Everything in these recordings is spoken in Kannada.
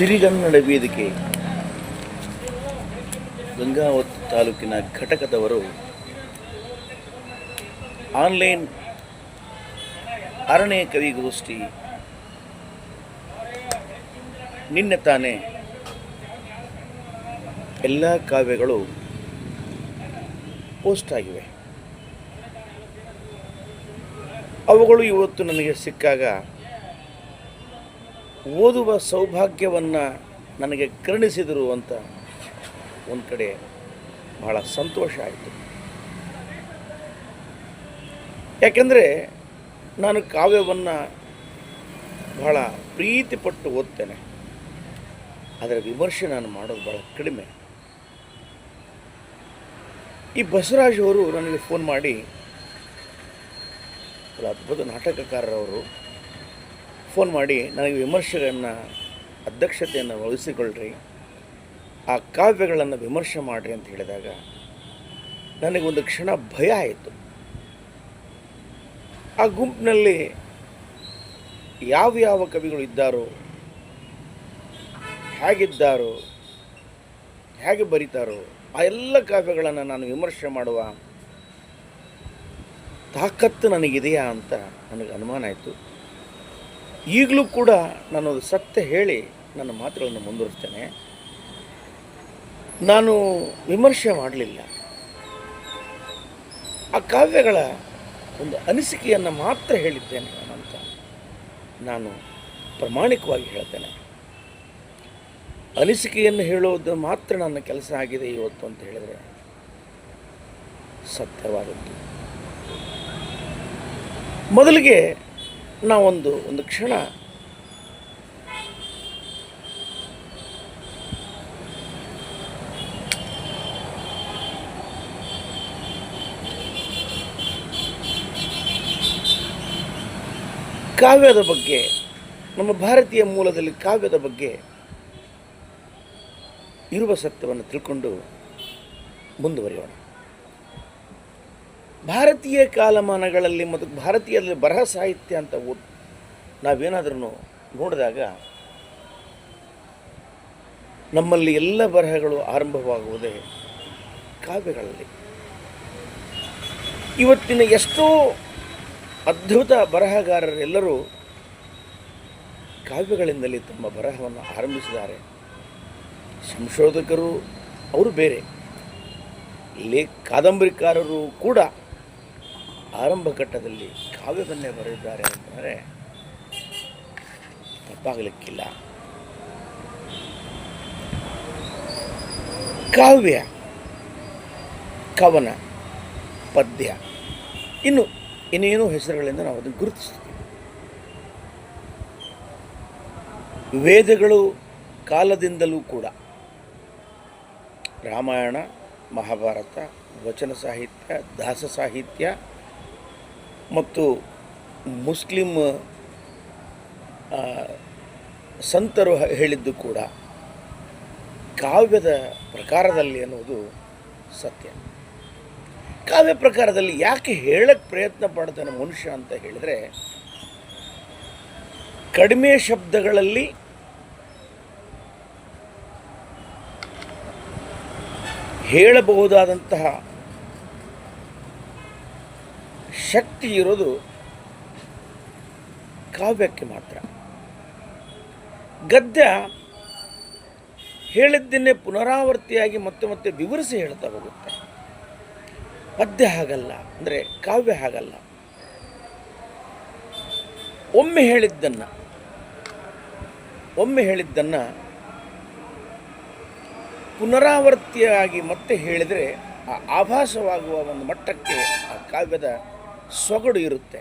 ಸಿರಿಗನ್ನಡ ವೇದಿಕೆ. ಗಂಗಾವತ್ ತಾಲೂಕಿನ ಘಟಕದವರು ಆನ್ಲೈನ್ ಅರಣ್ಯ ಕವಿಗೋಷ್ಠಿ ನಿನ್ನೆ ತಾನೇ ಎಲ್ಲ ಕಾವ್ಯಗಳು ಪೋಸ್ಟ್ ಆಗಿವೆ. ಅವುಗಳು ಇವತ್ತು ನನಗೆ ಸಿಕ್ಕಾಗ ಓದುವ ಸೌಭಾಗ್ಯವನ್ನು ನನಗೆ ಕರುಣಿಸಿದರು ಅಂತ ಒಂದು ಕಡೆ ಬಹಳ ಸಂತೋಷ ಆಯಿತು. ಯಾಕೆಂದರೆ ನಾನು ಕಾವ್ಯವನ್ನು ಬಹಳ ಪ್ರೀತಿಪಟ್ಟು ಓದ್ತೇನೆ. ಅದರ ವಿಮರ್ಶೆ ನಾನು ಮಾಡೋದು ಭಾಳ ಕಡಿಮೆ. ಈ ಬಸವರಾಜವರು ನನಗೆ ಫೋನ್ ಮಾಡಿ ಅದ್ಭುತ ನಾಟಕಕಾರರವರು. ಫೋನ್ ಮಾಡಿ, ನನಗೆ ವಿಮರ್ಶೆಗಳನ್ನು, ಅಧ್ಯಕ್ಷತೆಯನ್ನು ವಹಿಸಿಕೊಳ್ಳ್ರಿ ಆ ಕಾವ್ಯಗಳನ್ನು ವಿಮರ್ಶೆ ಮಾಡಿರಿ ಅಂತ ಹೇಳಿದಾಗ ನನಗೊಂದು ಕ್ಷಣ ಭಯ ಆಯಿತು. ಆ ಗುಂಪಿನಲ್ಲಿ ಯಾವ ಯಾವ ಕವಿಗಳು ಇದ್ದಾರೋ, ಹೇಗಿದ್ದಾರೋ, ಹೇಗೆ ಬರೀತಾರೋ, ಆ ಎಲ್ಲ ಕಾವ್ಯಗಳನ್ನು ನಾನು ವಿಮರ್ಶೆ ಮಾಡುವ ತಾಕತ್ತು ನನಗಿದೆಯಾ ಅಂತ ನನಗೆ ಅನುಮಾನ ಆಯಿತು. ಈಗಲೂ ಕೂಡ ನಾನು ಸತ್ಯ ಹೇಳಿ ನನ್ನ ಮಾತುಗಳನ್ನು ಮುಂದುವರಿಸ್ತೇನೆ. ನಾನು ವಿಮರ್ಶೆ ಮಾಡಲಿಲ್ಲ. ಆ ಕಾವ್ಯಗಳ ಒಂದು ಅನಿಸಿಕೆಯನ್ನು ಮಾತ್ರ ಹೇಳಿದ್ದೇನೆ ಅಂತ ನಾನು ಪ್ರಾಮಾಣಿಕವಾಗಿ ಹೇಳ್ತೇನೆ. ಅನಿಸಿಕೆಯನ್ನು ಹೇಳೋದು ಮಾತ್ರ ನನ್ನ ಕೆಲಸ ಆಗಿದೆ ಇವತ್ತು ಅಂತ ಹೇಳಿದರೆ ಸತ್ಯವಾದದ್ದು. ಮೊದಲಿಗೆ ನಾವೊಂದು ಒಂದು ಕ್ಷಣ. ಕಾವ್ಯದ ಬಗ್ಗೆ ನಮ್ಮ ಭಾರತೀಯ ಮೂಲದಲ್ಲಿ ಕಾವ್ಯದ ಬಗ್ಗೆ ಇರುವ ಸತ್ಯವನ್ನು ತಿಳ್ಕೊಂಡು ಮುಂದುವರಿಯೋಣ. ಭಾರತೀಯ ಕಾಲಮಾನಗಳಲ್ಲಿ ಮತ್ತು ಭಾರತೀಯದಲ್ಲಿ ಬರಹ ಸಾಹಿತ್ಯ ಅಂತ ಓದ್ ನಾವೇನಾದ್ರೂ ನೋಡಿದಾಗ ನಮ್ಮಲ್ಲಿ ಎಲ್ಲ ಬರಹಗಳು ಆರಂಭವಾಗುವುದೇ ಕಾವ್ಯಗಳಲ್ಲಿ. ಇವತ್ತಿನ ಎಷ್ಟೋ ಅದ್ಭುತ ಬರಹಗಾರರೆಲ್ಲರೂ ಕಾವ್ಯಗಳಿಂದಲೇ ತಮ್ಮ ಬರಹವನ್ನು ಆರಂಭಿಸಿದ್ದಾರೆ. ಸಂಶೋಧಕರು ಅವರು ಬೇರೆ. ಲೇ ಕಾದಂಬರಿಕಾರರು ಕೂಡ ಆರಂಭ ಘಟ್ಟದಲ್ಲಿ ಕಾವ್ಯವನ್ನೇ ಬರೆದಿದ್ದಾರೆ ಅಂತಂದರೆ ತಪ್ಪಾಗಲಿಕ್ಕಿಲ್ಲ. ಕಾವ್ಯ, ಕವನ, ಪದ್ಯ, ಇನ್ನು ಇನ್ನೇನು ಹೆಸರುಗಳಿಂದ ನಾವು ಅದನ್ನು ಗುರುತಿಸ್ತೀವಿ ವೇದಗಳು ಕಾಲದಿಂದಲೂ ಕೂಡ ರಾಮಾಯಣ, ಮಹಾಭಾರತ, ವಚನ ಸಾಹಿತ್ಯ, ದಾಸ ಸಾಹಿತ್ಯ ಮತ್ತು ಮುಸ್ಲಿಮ್ ಸಂತರು ಹೇಳಿದ್ದು ಕೂಡ ಕಾವ್ಯದ ಪ್ರಕಾರದಲ್ಲಿ ಅನ್ನೋದು ಸತ್ಯ. ಕಾವ್ಯ ಪ್ರಕಾರದಲ್ಲಿ ಯಾಕೆ ಹೇಳಕ್ಕೆ ಪ್ರಯತ್ನ ಪಡ್ತಾನೆ ಮನುಷ್ಯ ಅಂತ ಹೇಳಿದರೆ, ಕಡಿಮೆ ಶಬ್ದಗಳಲ್ಲಿ ಹೇಳಬಹುದಾದಂತಹ ಶಕ್ತಿ ಇರೋದು ಕಾವ್ಯಕ್ಕೆ ಮಾತ್ರ. ಗದ್ಯ ಹೇಳಿದ್ದನ್ನೇ ಪುನರಾವರ್ತಿಯಾಗಿ ಮತ್ತೆ ಮತ್ತೆ ವಿವರಿಸಿ ಹೇಳ್ತಾ ಹೋಗುತ್ತೆ. ಪದ್ಯ ಹಾಗಲ್ಲ, ಅಂದರೆ ಕಾವ್ಯ ಹಾಗಲ್ಲ. ಒಮ್ಮೆ ಹೇಳಿದ್ದನ್ನು ಒಮ್ಮೆ ಹೇಳಿದ್ದನ್ನು ಪುನರಾವರ್ತಿಯಾಗಿ ಮತ್ತೆ ಹೇಳಿದರೆ ಆ ಆಭಾಸವಾಗುವ ಒಂದು ಮಟ್ಟಕ್ಕೆ ಆ ಕಾವ್ಯದ ಸೊಗಡು ಇರುತ್ತೆ.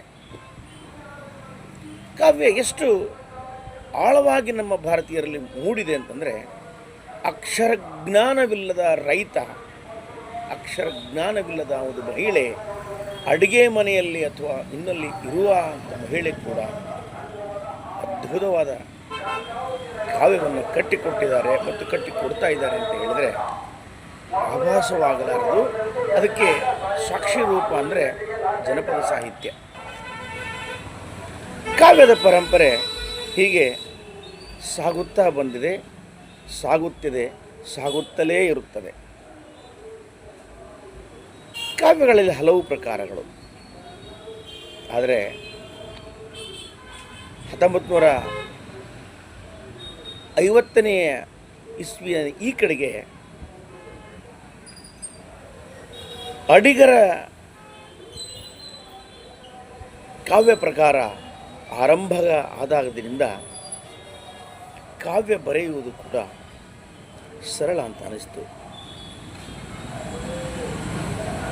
ಕಾವ್ಯ ಎಷ್ಟು ಆಳವಾಗಿ ನಮ್ಮ ಭಾರತೀಯರಲ್ಲಿ ಮೂಡಿದೆ ಅಂತಂದರೆ, ಅಕ್ಷರ ಜ್ಞಾನವಿಲ್ಲದ ರೈತ, ಅಕ್ಷರ ಜ್ಞಾನವಿಲ್ಲದ ಒಂದು ಮಹಿಳೆ, ಅಡುಗೆ ಮನೆಯಲ್ಲಿ ಅಥವಾ ನಿನ್ನಲ್ಲಿ ಇರುವ ಮಹಿಳೆ ಕೂಡ ಅದ್ಭುತವಾದ ಕಾವ್ಯವನ್ನು ಕಟ್ಟಿಕೊಟ್ಟಿದ್ದಾರೆ ಮತ್ತು ಕಟ್ಟಿಕೊಡ್ತಾ ಇದ್ದಾರೆ ಅಂತ ಹೇಳಿದರೆ, ಆಭಾಸವಾಗಲಾರದು. ಅದಕ್ಕೆ ಸಾಕ್ಷಿ ರೂಪ ಅಂದರೆ ಜನಪದ ಸಾಹಿತ್ಯ. ಕಾವ್ಯದ ಪರಂಪರೆ ಹೀಗೆ ಸಾಗುತ್ತಾ ಬಂದಿದೆ, ಸಾಗುತ್ತಿದೆ, ಸಾಗುತ್ತಲೇ ಇರುತ್ತದೆ. ಕಾವ್ಯಗಳಲ್ಲಿ ಹಲವು ಪ್ರಕಾರಗಳು. ಆದರೆ ಹತ್ತೊಂಬತ್ತು ನೂರ ಐವತ್ತನೆಯ ಇಸ್ವಿಯ ಈ ಕಡೆಗೆ ಅಡಿಗರ ಕಾವ್ಯ ಪ್ರಕಾರ ಆರಂಭ ಆದಾಗದಿಂದ ಕಾವ್ಯ ಬರೆಯುವುದು ಕೂಡ ಸರಳ ಅಂತ ಅನಿಸ್ತು.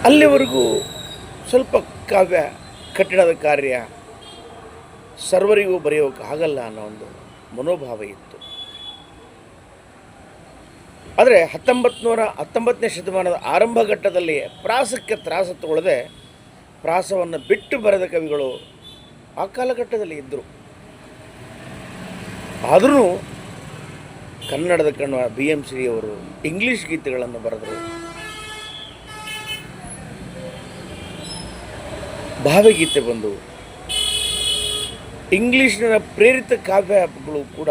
ಅಲ್ಲಿವರೆಗೂ ಸ್ವಲ್ಪ ಕಾವ್ಯ ಕಟ್ಟಡದ ಕಾರ್ಯ ಸರ್ವರಿಗೂ ಬರೆಯೋಕೆ ಆಗಲ್ಲ ಅನ್ನೋ ಒಂದು ಮನೋಭಾವ ಇತ್ತು. ಆದರೆ ಹತ್ತೊಂಬತ್ತು ನೂರ ಹತ್ತೊಂಬತ್ತನೇ ಶತಮಾನದ ಆರಂಭ ಘಟ್ಟದಲ್ಲಿ ಪ್ರಾಸಕ್ಕೆ ತ್ರಾಸ ತಗೊಳ್ಳದೆ ಪ್ರಾಸವನ್ನು ಬಿಟ್ಟು ಬರೆದ ಕವಿಗಳು ಆ ಕಾಲಘಟ್ಟದಲ್ಲಿ ಇದ್ದರು. ಆದರೂ ಕನ್ನಡದ ಕಣ್ಣ ಬಿ ಎಂ ಶ್ರೀಯವರು ಇಂಗ್ಲೀಷ್ ಗೀತೆಗಳನ್ನು ಬರೆದರು. ಭಾವಗೀತೆ ಬಂದು ಇಂಗ್ಲೀಷಿನ ಪ್ರೇರಿತ ಕಾವ್ಯಗಳು ಕೂಡ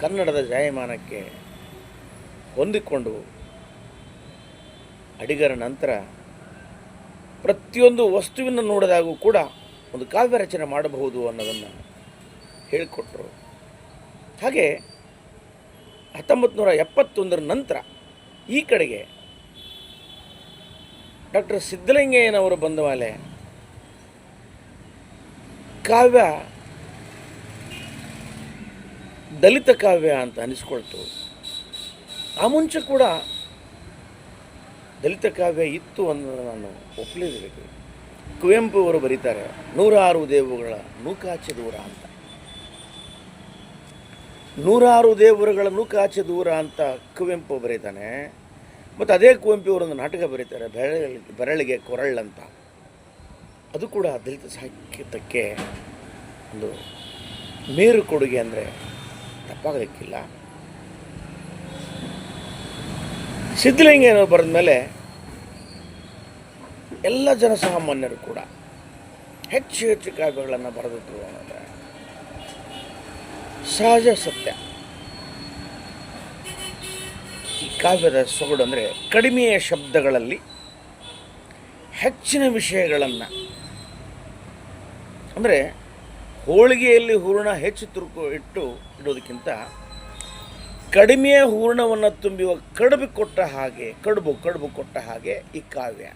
ಕನ್ನಡದ ಜಾಯಮಾನಕ್ಕೆ ಹೊಂದಿಕೊಂಡು ಅಡಿಗರ ನಂತರ ಪ್ರತಿಯೊಂದು ವಸ್ತುವಿನ ನೋಡಿದಾಗೂ ಕೂಡ ಒಂದು ಕಾವ್ಯ ರಚನೆ ಮಾಡಬಹುದು ಅನ್ನೋದನ್ನು ಹೇಳಿಕೊಟ್ರು. ಹಾಗೆ ಹತ್ತೊಂಬತ್ತು ನೂರ ಎಪ್ಪತ್ತೊಂದರ ನಂತರ ಈ ಕಡೆಗೆ ಡಾಕ್ಟರ್ ಸಿದ್ದಲಿಂಗಯ್ಯನವರು ಬಂದ ಮೇಲೆ ಕಾವ್ಯ ದಲಿತ ಕಾವ್ಯ ಅಂತ ಅನಿಸ್ಕೊಳ್ತು. ಆ ಮುಂಚೆ ಕೂಡ ದಲಿತ ಕಾವ್ಯ ಇತ್ತು ಅನ್ನೋದನ್ನು ನಾನು ಒಪ್ಪಲೇಬೇಕು ಕುವೆಂಪು ಅವರು ಬರೀತಾರೆ, ನೂರಾರು ದೇವರುಗಳ ನೂಕಾಚೆ ದೂರ ಅಂತ. ನೂರಾರು ದೇವರುಗಳ ನೂಕಾಚೆ ದೂರ ಅಂತ ಕುವೆಂಪು ಬರೀತಾನೆ. ಮತ್ತು ಅದೇ ಕುವೆಂಪು ಅವರೊಂದು ನಾಟಕ ಬರೀತಾರೆ, ಬೆರಳಿಗೆ ಬೆರಳಿಗೆ ಕೊರಳ್ ಅಂತ. ಅದು ಕೂಡ ದಲಿತ ಸಾಹಿತ್ಯಕ್ಕೆ ಒಂದು ಮೇರು ಕೊಡುಗೆ ಅಂದರೆ ತಪ್ಪಾಗಲಿಕ್ಕಿಲ್ಲ. ಸಿದ್ಧಲಿಂಗಯ್ಯನವರು ಬರೆದ ಮೇಲೆ ಎಲ್ಲ ಜನಸಾಮಾನ್ಯರು ಕೂಡ ಹೆಚ್ಚು ಹೆಚ್ಚು ಕಾವ್ಯಗಳನ್ನು ಬರೆದಿದ್ರು ಅನ್ನೋದು ಸಹಜ ಸತ್ಯ. ಈ ಕಾವ್ಯದ ಸೊಗಡು ಅಂದರೆ ಕಡಿಮೆಯ ಶಬ್ದಗಳಲ್ಲಿ ಹೆಚ್ಚಿನ ವಿಷಯಗಳನ್ನು. ಅಂದರೆ ಹೋಳಿಗೆಯಲ್ಲಿ ಹೂರ್ಣ ಹೆಚ್ಚು ತುರುಕು ಇಟ್ಟು ಇಡೋದಕ್ಕಿಂತ ಕಡಿಮೆಯ ಹೂರ್ಣವನ್ನು ತುಂಬುವ ಕಡುಬು ಕೊಟ್ಟ ಹಾಗೆ, ಕಡುಬು ಕಡುಬು ಕೊಟ್ಟ ಹಾಗೆ ಈ ಕಾವ್ಯ.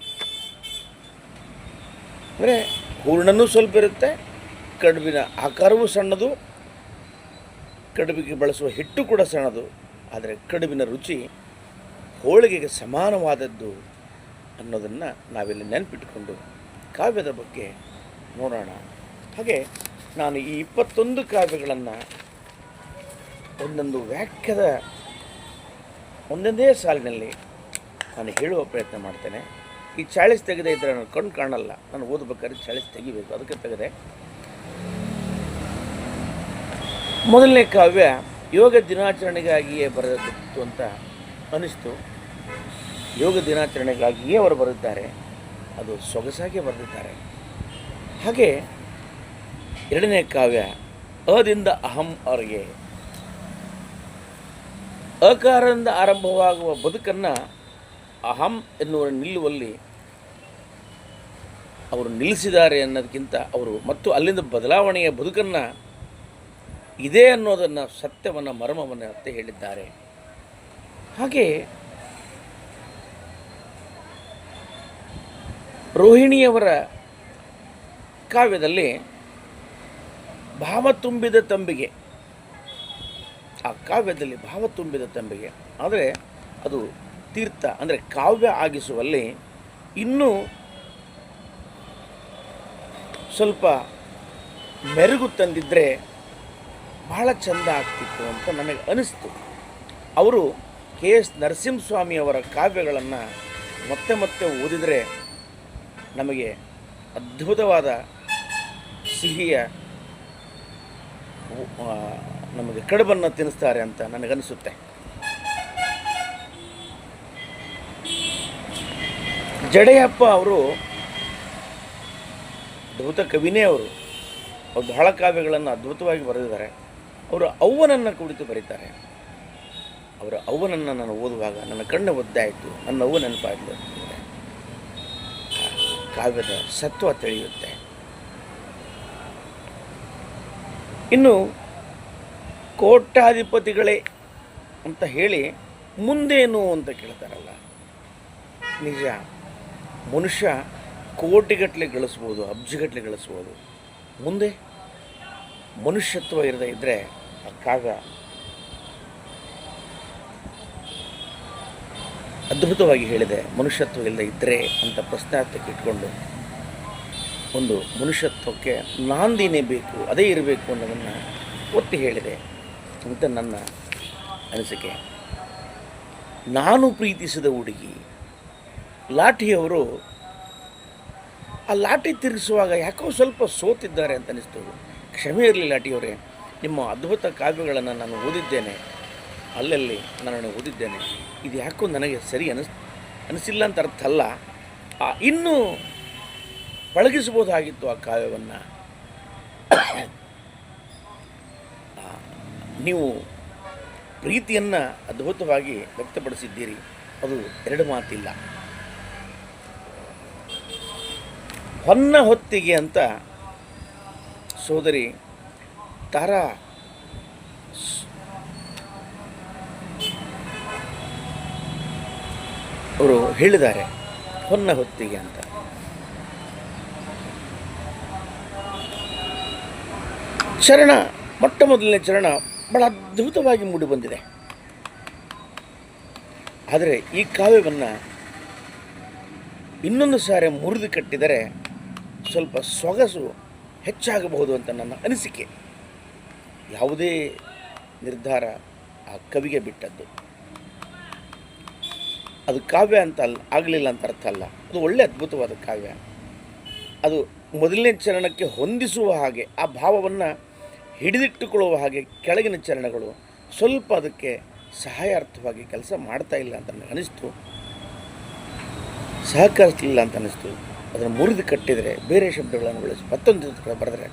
ಅಂದರೆ ಹೂರ್ಣನೂ ಸ್ವಲ್ಪ ಇರುತ್ತೆ, ಕಡುಬಿನ ಆಕಾರವೂ ಸಣ್ಣದು, ಕಡುಬಿಗೆ ಬಳಸುವ ಹಿಟ್ಟು ಕೂಡ ಸಣ್ಣದು, ಆದರೆ ಕಡುಬಿನ ರುಚಿ ಹೋಳಿಗೆಗೆ ಸಮಾನವಾದದ್ದು ಅನ್ನೋದನ್ನು ನಾವಿಲ್ಲಿ ನೆನಪಿಟ್ಟುಕೊಂಡು ಕಾವ್ಯದ ಬಗ್ಗೆ ನೋಡೋಣ. ಹಾಗೆ ನಾನು ಈ ಇಪ್ಪತ್ತೊಂದು ಕಾವ್ಯಗಳನ್ನು ಒಂದೊಂದು ವ್ಯಾಖ್ಯದ ಒಂದೊಂದೇ ಸಾಲಿನಲ್ಲಿ ನಾನು ಹೇಳುವ ಪ್ರಯತ್ನ ಮಾಡ್ತೇನೆ. ಈ ಚಾಳಿಸ್ ತೆಗೆದೇ ಇದ್ದರೆ ನಾನು ಕಣ್ಣು ಕಾಣಲ್ಲ. ನಾನು ಓದಬೇಕಾದ್ರೆ ಚಾಳಿಸ್ ತೆಗಿಬೇಕು. ಅದಕ್ಕೆ ತೆಗೆದೆ. ಮೊದಲನೇ ಕಾವ್ಯ, ಯೋಗ ದಿನಾಚರಣೆಗಾಗಿಯೇ ಬರೆದಿತ್ತು ಅಂತ ಅನಿಸ್ತು. ಯೋಗ ದಿನಾಚರಣೆಗಾಗಿಯೇ ಅವರು ಬರೆದಿದ್ದಾರೆ. ಅದು ಸೊಗಸಾಗಿ ಬರೆದಿದ್ದಾರೆ. ಹಾಗೆ ಎರಡನೇ ಕಾವ್ಯ, ಅದಿಂದ ಅಹಂ ಅವರಿಗೆ. ಅಕಾರದಿಂದ ಆರಂಭವಾಗುವ ಬದುಕನ್ನು ಅಹಂ ಎನ್ನುವ ನಿಲ್ಲುವಲ್ಲಿ ಅವರು ನಿಲ್ಲಿಸಿದ್ದಾರೆ ಅನ್ನೋದಕ್ಕಿಂತ ಅವರು ಮತ್ತು ಅಲ್ಲಿಂದ ಬದಲಾವಣೆಯ ಬದುಕನ್ನು ಇದೆ ಅನ್ನೋದನ್ನು ಸತ್ಯವನ್ನು, ಮರ್ಮವನ್ನು ಅತ್ತೆ ಹೇಳಿದ್ದಾರೆ. ಹಾಗೆ ರೋಹಿಣಿಯವರ ಕಾವ್ಯದಲ್ಲಿ ಭಾವ ತುಂಬಿದ ತಂಬಿಗೆ, ಆ ಕಾವ್ಯದಲ್ಲಿ ಭಾವ ತುಂಬಿದ ತಂಬಿಗೆ, ಆದರೆ ಅದು ತೀರ್ಥ ಅಂದರೆ ಕಾವ್ಯ ಆಗಿಸುವಲ್ಲಿ ಇನ್ನೂ ಸ್ವಲ್ಪ ಮೆರುಗು ತಂದಿದ್ದರೆ ಬಹಳ ಚೆಂದ ಆಗ್ತಿತ್ತು ಅಂತ ನನಗೆ ಅನಿಸ್ತು. ಅವರು ಕೆ ಎಸ್ ನರಸಿಂಹಸ್ವಾಮಿಯವರ ಕಾವ್ಯಗಳನ್ನು ಮತ್ತೆ ಮತ್ತೆ ಓದಿದರೆ ನಮಗೆ ಅದ್ಭುತವಾದ ಸಿಹಿಯ ನಮಗೆ ಕಡುಬನ್ನು ತಿನ್ನಿಸ್ತಾರೆ ಅಂತ ನನಗನ್ನಿಸುತ್ತೆ ಜಡೆಯಪ್ಪ ಅವರು ಅದ್ಭುತ ಕವಿನೇ ಅವರು. ಅವ್ರು ಬಹಳ ಕಾವ್ಯಗಳನ್ನು ಅದ್ಭುತವಾಗಿ ಬರೆದಿದ್ದಾರೆ. ಅವರು ಅವ್ವನನ್ನು ಕುರಿತು ಬರೀತಾರೆ. ಅವರ ಅವ್ವನನ್ನು ನಾನು ಓದುವಾಗ ನನ್ನ ಕಣ್ಣು ಒದ್ದಾಯಿತು, ನನ್ನ ಅವ್ವ ನೆನಪಾಯಿತು ಕಾವ್ಯದ ಸತ್ವ ತಿಳಿಯುತ್ತೆ. ಇನ್ನು ಕೋಟ್ಯಾಧಿಪತಿಗಳೇ ಅಂತ ಹೇಳಿ ಮುಂದೇನು ಅಂತ ಕೇಳ್ತಾರಲ್ಲ. ನಿಜ, ಮನುಷ್ಯ ಕೋಟಿಗಟ್ಟಲೆ ಗಳಿಸ್ಬೋದು ಅಬ್ಜಗಟ್ಟಲೆ ಗಳಿಸ್ಬೋದು. ಮುಂದೆ ಮನುಷ್ಯತ್ವ ಇರದೇ ಇದ್ದರೆ ಆ ಅದ್ಭುತವಾಗಿ ಹೇಳಿದೆ, ಮನುಷ್ಯತ್ವ ಇಲ್ಲದೆ ಇದ್ದರೆ ಅಂತ ಪ್ರಶ್ನಾರ್ಥಕ್ಕೆ ಇಟ್ಕೊಂಡು. ಒಂದು ಮನುಷ್ಯತ್ವಕ್ಕೆ ನಾಂದಿನೇ ಬೇಕು, ಅದೇ ಇರಬೇಕು ಅನ್ನೋದನ್ನು ಒತ್ತಿ ಹೇಳಿದೆ ಅಂತ ನನ್ನ ಅನಿಸಿಕೆ. ನಾನು ಪ್ರೀತಿಸಿದ ಹುಡುಗಿ ಲಾಠಿಯವರು ಆ ಲಾಟಿ ತಿರುಗಿಸುವಾಗ ಯಾಕೋ ಸ್ವಲ್ಪ ಸೋತಿದ್ದಾರೆ ಅಂತ ಅನಿಸ್ತು. ಕ್ಷಮೆ ಇರಲಿ ಲಾಟಿಯವರೇ ನಿಮ್ಮ ಅದ್ಭುತ ಕಾವ್ಯಗಳನ್ನು ನಾನು ಓದಿದ್ದೇನೆ. ಅಲ್ಲಲ್ಲಿ ನಾನು ಓದಿದ್ದೇನೆ. ಇದು ಯಾಕೋ ನನಗೆ ಸರಿ ಅನಿಸ್, ಅನಿಸಿಲ್ಲ ಅಂತ ಅರ್ಥ ಅಲ್ಲ. ಆ, ಇನ್ನೂ ಪಳಗಿಸಬಹುದಾಗಿತ್ತು ಆ ಕಾವ್ಯವನ್ನು. ನೀವು ಪ್ರೀತಿಯನ್ನು ಅದ್ಭುತವಾಗಿ ವ್ಯಕ್ತಪಡಿಸಿದ್ದೀರಿ. ಅದು ಎರಡು ಮಾತಿಲ್ಲ. ಹೊನ್ನ ಹೊತ್ತಿಗೆ ಅಂತ ಸೋದರಿ ತಾರಾ ಅವರು ಹೇಳಿದ್ದಾರೆ, ಹೊನ್ನ ಹೊತ್ತಿಗೆ ಅಂತ. ಚರಣ, ಮೊಟ್ಟ ಮೊದಲನೇ ಚರಣ ಬಹಳ ಅದ್ಭುತವಾಗಿ ಮೂಡಿಬಂದಿದೆ ಆದರೆ ಈ ಕಾವ್ಯವನ್ನು ಇನ್ನೊಂದು ಸಾರಿ ಮುರಿದು ಕಟ್ಟಿದರೆ ಸ್ವಲ್ಪ ಸೊಗಸು ಹೆಚ್ಚಾಗಬಹುದು ಅಂತ ನನ್ನ ಅನಿಸಿಕೆ. ಯಾವುದೇ ನಿರ್ಧಾರ ಆ ಕವಿಗೆ ಬಿಟ್ಟದ್ದು. ಅದು ಕಾವ್ಯ ಅಂತ ಅಲ್ಲ ಆಗಲಿಲ್ಲ ಅಂತ ಅರ್ಥ ಅಲ್ಲ. ಅದು ಒಳ್ಳೆ ಅದ್ಭುತವಾದ ಕಾವ್ಯ. ಅದು ಮೊದಲನೇ ಚರಣಕ್ಕೆ ಹೊಂದಿಸುವ ಹಾಗೆ, ಆ ಭಾವವನ್ನು ಹಿಡಿದಿಟ್ಟುಕೊಳ್ಳುವ ಹಾಗೆ ಕೆಳಗಿನ ಚರಣಗಳು ಸ್ವಲ್ಪ ಅದಕ್ಕೆ ಸಹಾಯಾರ್ಥವಾಗಿ ಕೆಲಸ ಮಾಡ್ತಾ ಇಲ್ಲ ಅಂತ ನನಗೆ ಅನಿಸ್ತು ಸಹಕರಿಸಲಿಲ್ಲ ಅಂತ ಅನಿಸ್ತು. ಅದನ್ನು ಮುರಿದು ಕಟ್ಟಿದರೆ ಬೇರೆ ಶಬ್ದಗಳನ್ನು ಬಳಸಿ ಮತ್ತೊಂದು ಕಡೆ ಬರೆದರೆ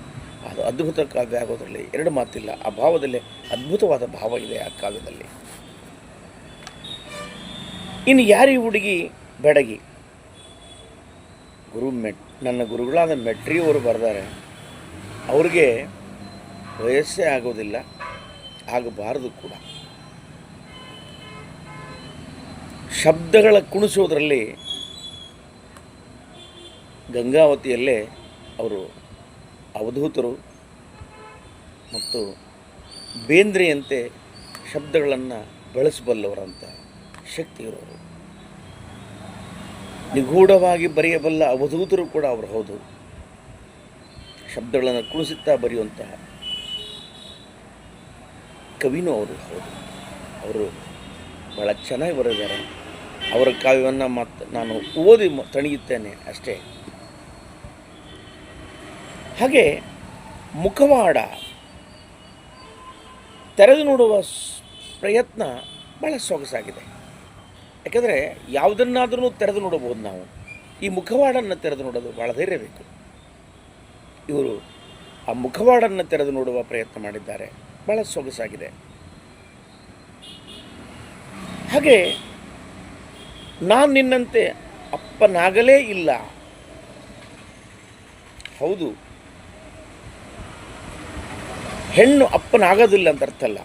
ಅದು ಅದ್ಭುತ ಕಾವ್ಯ ಆಗೋದ್ರಲ್ಲಿ ಎರಡು ಮಾತಿಲ್ಲ. ಆ ಭಾವದಲ್ಲಿ ಅದ್ಭುತವಾದ ಭಾವ ಇದೆ ಆ ಕಾವ್ಯದಲ್ಲಿ. ಇನ್ನು ಯಾರಿ ಹುಡುಗಿ? ಬೆಡಗಿ. ಗುರು ಮೆಟ್, ನನ್ನ ಗುರುಗಳಾದ ಮೆಟ್ರಿಯವರು ಬರೆದಾರೆ, ಅವ್ರಿಗೆ ವಯಸ್ಸೇ ಆಗೋದಿಲ್ಲ, ಆಗಬಾರದು ಕೂಡ. ಶಬ್ದಗಳ ಕುಣಿಸೋದ್ರಲ್ಲಿ ಗಂಗಾವತಿಯಲ್ಲೇ ಅವರು ಅವಧೂತರು ಮತ್ತು ಬೇಂದ್ರೆಯಂತೆ ಶಬ್ದಗಳನ್ನು ಬಳಸಬಲ್ಲವರಂತ ಶಕ್ತಿ ಇರೋರು ನಿಗೂಢವಾಗಿ ಬರೆಯಬಲ್ಲ ಅವಧೂತರು ಕೂಡ ಅವರು, ಹೌದು. ಶಬ್ದಗಳನ್ನು ಕುಣಿಸುತ್ತಾ ಬರೆಯುವಂತಹ ಕವಿನೂ ಅವರು, ಹೌದು. ಅವರು ಭಾಳ ಚೆನ್ನಾಗಿ ಬರೆದಿದ್ದಾರೆ. ಅವರ ಕಾವ್ಯವನ್ನು ಮತ್ತು ನಾನು ಓದಿ ತಣಿಯುತ್ತೇನೆ ಅಷ್ಟೇ. ಹಾಗೆ ಮುಖವಾಡ ತೆರೆದು ನೋಡುವ ಪ್ರಯತ್ನ ಭಾಳ ಸೊಗಸಾಗಿದೆ. ಯಾಕೆಂದರೆ ಯಾವುದನ್ನಾದ್ರೂ ತೆರೆದು ನೋಡಬಹುದು ನಾವು. ಈ ಮುಖವಾಡನ್ನು ತೆರೆದು ನೋಡೋದು ಭಾಳ ಧೈರ್ಯ ಬೇಕು. ಇವರು ಆ ಮುಖವಾಡನ್ನು ತೆರೆದು ನೋಡುವ ಪ್ರಯತ್ನ ಮಾಡಿದ್ದಾರೆ. ಭಾಳ ಸೊಗಸಾಗಿದೆ. ಹಾಗೆ ನಾನು ನಿನ್ನಂತೆ ಅಪ್ಪನಾಗಲೇ ಇಲ್ಲ. ಹೌದು. ಹೆಣ್ಣು ಅಪ್ಪನಾಗೋದಿಲ್ಲ ಅಂತ ಅರ್ಥ ಅಲ್ಲ.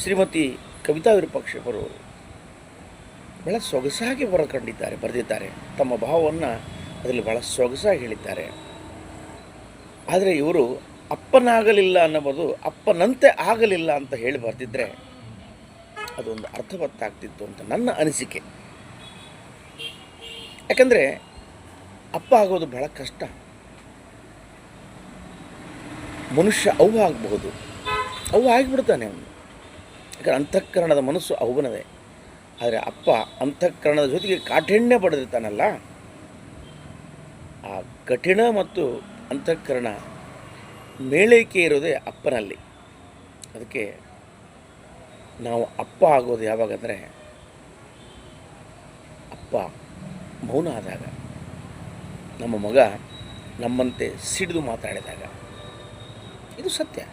ಶ್ರೀಮತಿ ಕವಿತಾ ವಿರೂಪಾಕ್ಷಪ್ಪರು ಬಹಳ ಸೊಗಸಾಗಿ ಹೊರಕಂಡಿದ್ದಾರೆ, ಬರೆದಿದ್ದಾರೆ. ತಮ್ಮ ಭಾವವನ್ನು ಅದರಲ್ಲಿ ಬಹಳ ಸೊಗಸಾಗಿ ಹೇಳಿದ್ದಾರೆ. ಆದರೆ ಇವರು ಅಪ್ಪನಾಗಲಿಲ್ಲ ಅನ್ನೋದು ಅಪ್ಪನಂತೆ ಆಗಲಿಲ್ಲ ಅಂತ ಹೇಳಿ ಬರೆದಿದ್ದರೆ ಅದೊಂದು ಅರ್ಥವತ್ತಾಗ್ತಿತ್ತು ಅಂತ ನನ್ನ ಅನಿಸಿಕೆ. ಯಾಕಂದರೆ ಅಪ್ಪ ಆಗೋದು ಬಹಳ ಕಷ್ಟ. ಮನುಷ್ಯ ಅವ್ವ ಆಗಬಹುದು. ಅವ್ವ ಆಗಿಬಿಡ್ತಾನೆ ಅವನು. ಯಾಕಂದರೆ ಅಂತಃಕರಣದ ಮನಸ್ಸು ಅವ್ವನದೇ. ಆದರೆ ಅಪ್ಪ ಅಂತಃಕರಣದ ಜೊತೆಗೆ ಕಾಠಿಣ್ಯ ಪಡೆದಿರ್ತಾನಲ್ಲ? ಆ ಕಠಿಣ ಮತ್ತು ಅಂತಃಕರಣ ಮೇಳೈಕೆ ಇರೋದೇ ಅಪ್ಪನಲ್ಲಿ. ಅದಕ್ಕೆ ನಾವು ಅಪ್ಪ ಆಗೋದು ಯಾವಾಗಂದರೆ, ಅಪ್ಪ ಮೌನ ಆದಾಗ, ನಮ್ಮ ಮಗ ನಮ್ಮಂತೆ ಸಿಡಿದು ಮಾತಾಡಿದಾಗ. ಇದು ಸತ್ಯ.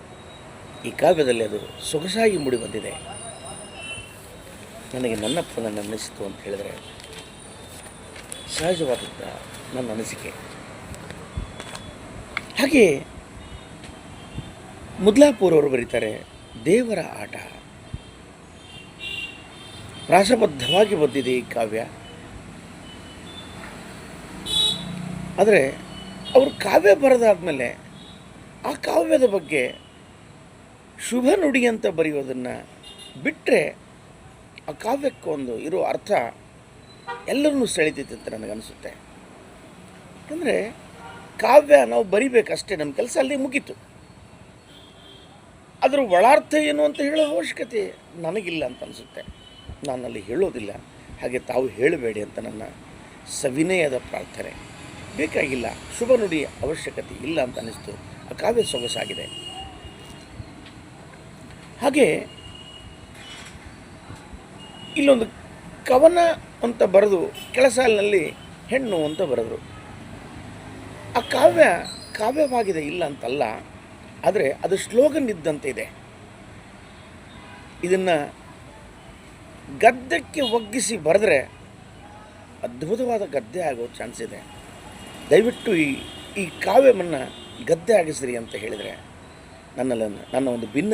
ಈ ಕಾವ್ಯದಲ್ಲಿ ಅದು ಸೊಗಸಾಗಿ ಮೂಡಿ ಬಂದಿದೆ. ನನಗೆ ನನ್ನ ನನ್ನ ಅನಿಸಿತು ಅಂತ ಹೇಳಿದರೆ ಸಹಜವಾದಂಥ ನನ್ನ ಅನಿಸಿಕೆ. ಹಾಗೆ ಮುದ್ಲಾಪುರ್ ಅವರು ಬರೀತಾರೆ, ದೇವರ ಆಟ. ರಾಸಬದ್ಧವಾಗಿ ಬಂದಿದೆ ಈ ಕಾವ್ಯ. ಆದರೆ ಅವರು ಕಾವ್ಯ ಬರೆದಾದ್ಮೇಲೆ ಆ ಕಾವ್ಯದ ಬಗ್ಗೆ ಶುಭ ನುಡಿ ಅಂತ ಬರೆಯೋದನ್ನು ಬಿಟ್ಟರೆ ಆ ಕಾವ್ಯಕ್ಕೊಂದು ಇರೋ ಅರ್ಥ ಎಲ್ಲರನ್ನೂ ಸೆಳಿತೈತೆ ಅಂತ ನನಗನ್ನಿಸುತ್ತೆ ಯಾಕಂದರೆ ಕಾವ್ಯ ನಾವು ಬರಿಬೇಕಷ್ಟೇ ನಮ್ಮ ಕೆಲಸ ಅಲ್ಲಿ ಮುಗೀತು. ಅದರ ಒಳಾರ್ಥ ಏನು ಅಂತ ಹೇಳೋ ಅವಶ್ಯಕತೆ ನನಗಿಲ್ಲ ಅಂತ ಅನಿಸುತ್ತೆ. ನಾನಲ್ಲಿ ಹೇಳೋದಿಲ್ಲ. ಹಾಗೆ ತಾವು ಹೇಳಬೇಡಿ ಅಂತ ನನ್ನ ಸವಿನಯದ ಪ್ರಾರ್ಥನೆ. ಬೇಕಾಗಿಲ್ಲ. ಶುಭ ನುಡಿ ಅವಶ್ಯಕತೆ ಇಲ್ಲ ಅಂತ ಅನ್ನಿಸ್ತು. ಆ ಕಾವ್ಯ ಸೊಗಸಾಗಿದೆ. ಹಾಗೆ ಇಲ್ಲೊಂದು ಕವನ ಅಂತ ಬರೆದು ಕೆಳ ಸಾಲಿನಲ್ಲಿ ಹೆಣ್ಣು ಅಂತ ಬರೆದರು. ಆ ಕಾವ್ಯ ಕಾವ್ಯವಾಗಿದೆ ಇಲ್ಲ ಅಂತಲ್ಲ, ಆದರೆ ಅದು ಸ್ಲೋಗನ್ ಇದ್ದಂತೆ ಇದೆ. ಇದನ್ನು ಗದ್ಯಕ್ಕೆ ಒಗ್ಗಿಸಿ ಬರೆದ್ರೆ ಅದ್ಭುತವಾದ ಗದ್ಯ ಆಗೋ ಚಾನ್ಸ್ ಇದೆ. ದಯವಿಟ್ಟು ಈ ಈ ಕಾವ್ಯವನ್ನು ಗದ್ದೆ ಆಗಿಸ್ರಿ ಅಂತ ಹೇಳಿದರೆ ನನ್ನಲ್ಲಿ ನನ್ನ ಒಂದು ಭಿನ್ನ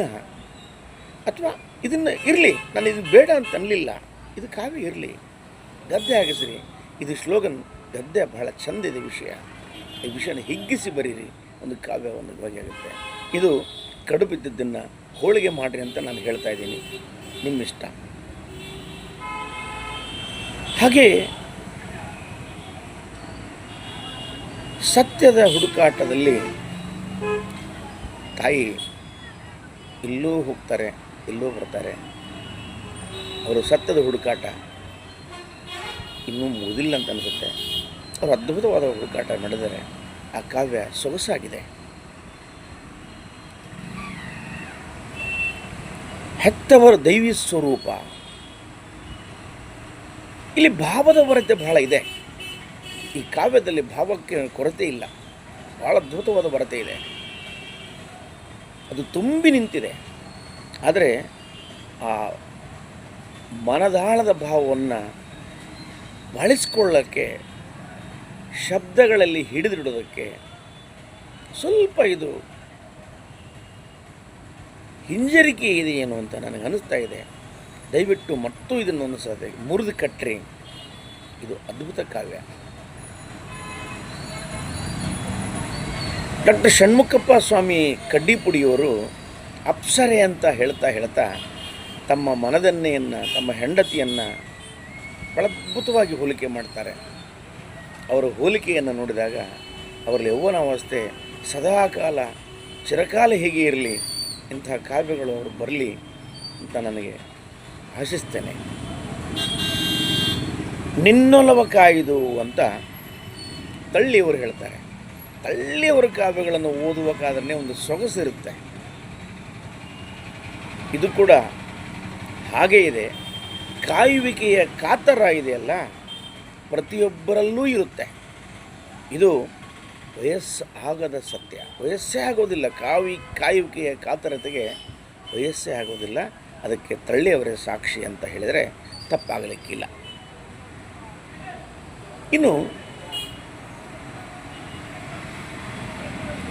ಅಥವಾ ಇದನ್ನು ಇರಲಿ, ನಾನು ಇದು ಬೇಡ ಅಂತ ಅನ್ನಲಿಲ್ಲ ಇದು ಕಾವ್ಯ ಇರಲಿ. ಗದ್ದೆ ಆಗಿಸ್ರಿ. ಇದು ಸ್ಲೋಗನ್ ಗದ್ದೆ ಬಹಳ ಚಂದಿದೆ ವಿಷಯ. ಈ ವಿಷಯನ ಹಿಗ್ಗಿಸಿ ಬರೀರಿ. ಒಂದು ಕಾವ್ಯ ಒಂದು ಬಗೆಯಾಗುತ್ತೆ ಇದು ಕಡು ಬಿದ್ದದ್ದನ್ನು ಹೋಳಿಗೆ ಮಾಡಿರಿ ಅಂತ ನಾನು ಹೇಳ್ತಾ ಇದ್ದೀನಿ. ನಿಮ್ಮಿಷ್ಟ. ಹಾಗೆ ಸತ್ಯದ ಹುಡುಕಾಟದಲ್ಲಿ ತಾಯಿ ಇಲ್ಲೂ ಹೋಗ್ತಾರೆ ಇಲ್ಲೂ ಬರ್ತಾರೆ. ಅವರು ಸತ್ಯದ ಹುಡುಕಾಟ ಇನ್ನೂ ಮುಗಿದಿಲ್ಲ ಅಂತ ಅನಿಸುತ್ತೆ. ಅವರು ಅದ್ಭುತವಾದ ಹುಡುಕಾಟ ನಡೆದರೆ ಆ ಕಾವ್ಯ ಸೊಗಸಾಗಿದೆ. ಹೆತ್ತವರ ದೈವಿ ಸ್ವರೂಪ. ಇಲ್ಲಿ ಭಾವದ ವರತೆ ಬಹಳ ಇದೆ. ಈ ಕಾವ್ಯದಲ್ಲಿ ಭಾವಕ್ಕೆ ಕೊರತೆ ಇಲ್ಲ. ಭಾಳ ಅದ್ಭುತವಾದ ಕೊರತೆ ಇದೆ. ಅದು ತುಂಬಿ ನಿಂತಿದೆ. ಆದರೆ ಆ ಮನದಾಳದ ಭಾವವನ್ನು ಬಳಸ್ಕೊಳ್ಳೋಕ್ಕೆ, ಶಬ್ದಗಳಲ್ಲಿ ಹಿಡಿದಿಡೋದಕ್ಕೆ ಸ್ವಲ್ಪ ಇದು ಹಿಂಜರಿಕೆ ಇದೆ ಏನು ಅಂತ ನನಗೆ ಅನ್ನಿಸ್ತಾ ಇದೆ. ದಯವಿಟ್ಟು ಮತ್ತೂ ಇದನ್ನು ಒಂದು ಮುರಿದು ಕಟ್ಟ್ರಿ ಇದು ಅದ್ಭುತ ಕಾವ್ಯ. ಡಾಕ್ಟರ್ ಷಣ್ಮುಖಪ್ಪ ಸ್ವಾಮಿ ಕಡ್ಡಿಪುಡಿಯವರು ಅಪ್ಸರೆ ಅಂತ ಹೇಳ್ತಾ ಹೇಳ್ತಾ ತಮ್ಮ ಮನದನ್ನೆಯನ್ನು, ತಮ್ಮ ಹೆಂಡತಿಯನ್ನು ಅದ್ಭುತವಾಗಿ ಹೋಲಿಕೆ ಮಾಡ್ತಾರೆ. ಅವರ ಹೋಲಿಕೆಯನ್ನು ನೋಡಿದಾಗ ಅವರಲ್ಲಿ ಯೌವನಾವಸ್ಥೆ ಸದಾಕಾಲ, ಚಿರಕಾಲ ಹೇಗೆ ಇರಲಿ ಇಂತಹ ಕಾವ್ಯಗಳು ಅವರು ಬರಲಿ ಅಂತ ನನಗೆ ಆಶಿಸ್ತೇನೆ. ನಿನ್ನೊಲವ ಕಾಯ್ದು ಅಂತ ತಳ್ಳಿಯವರು ಹೇಳ್ತಾರೆ. ತಳ್ಳಿಯವರ ಕಾವ್ಯಗಳನ್ನು ಓದುವಕ್ಕಾದ್ರೆ ಒಂದು ಸೊಗಸಿರುತ್ತೆ ಇದು ಕೂಡ ಹಾಗೇ ಇದೆ. ಕಾಯುವಿಕೆಯ ಕಾತರ ಇದೆಯಲ್ಲ ಪ್ರತಿಯೊಬ್ಬರಲ್ಲೂ ಇರುತ್ತೆ. ಇದು ವಯಸ್ಸು ಆಗದ ಸತ್ಯ. ವಯಸ್ಸೇ ಆಗೋದಿಲ್ಲ. ಕಾವಿ, ಕಾಯುವಿಕೆಯ ಕಾತರತೆಗೆ ವಯಸ್ಸೇ ಆಗೋದಿಲ್ಲ. ಅದಕ್ಕೆ ತಳ್ಳಿಯವರೇ ಸಾಕ್ಷಿ ಅಂತ ಹೇಳಿದರೆ ತಪ್ಪಾಗಲಿಕ್ಕಿಲ್ಲ. ಇನ್ನು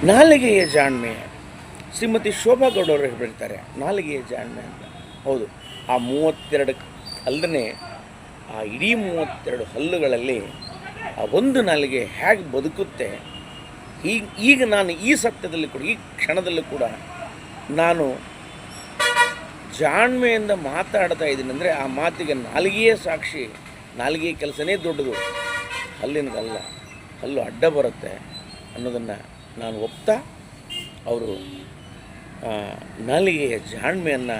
ನಾಲಿಗೆಯ ಜಾಣ್ಮೆ. ಶ್ರೀಮತಿ ಶೋಭಾ ಗೌಡವರು ಹೇಳ್ಬಿಡ್ತಾರೆ, ನಾಲಿಗೆಯ ಜಾಣ್ಮೆ ಅಂತ. ಹೌದು, ಆ ಮೂವತ್ತೆರಡು ಅಲ್ಲದೇ ಆ ಇಡೀ ಮೂವತ್ತೆರಡು ಹಲ್ಲುಗಳಲ್ಲಿ ಆ ಒಂದು ನಾಲಿಗೆ ಹೇಗೆ ಬದುಕುತ್ತೆ ಈಗ ಈಗ ನಾನು ಈ ಸತ್ಯದಲ್ಲಿ ಕೂಡ, ಈ ಕ್ಷಣದಲ್ಲೂ ಕೂಡ ನಾನು ಜಾಣ್ಮೆಯಿಂದ ಮಾತಾಡ್ತಾ ಇದ್ದೀನಿ ಅಂದರೆ ಆ ಮಾತಿಗೆ ನಾಲಿಗೆಯೇ ಸಾಕ್ಷಿ. ನಾಲಿಗೆಯ ಕೆಲಸನೇ ದೊಡ್ಡದು. ಹಲ್ಲಿನದಲ್ಲ, ಹಲ್ಲು ಅಡ್ಡ ಬರುತ್ತೆ ಅನ್ನೋದನ್ನು ನಾನು ಒಪ್ತಾ, ಅವರು ನಾಲಿಗೆಯ ಜಾಣ್ಮೆಯನ್ನು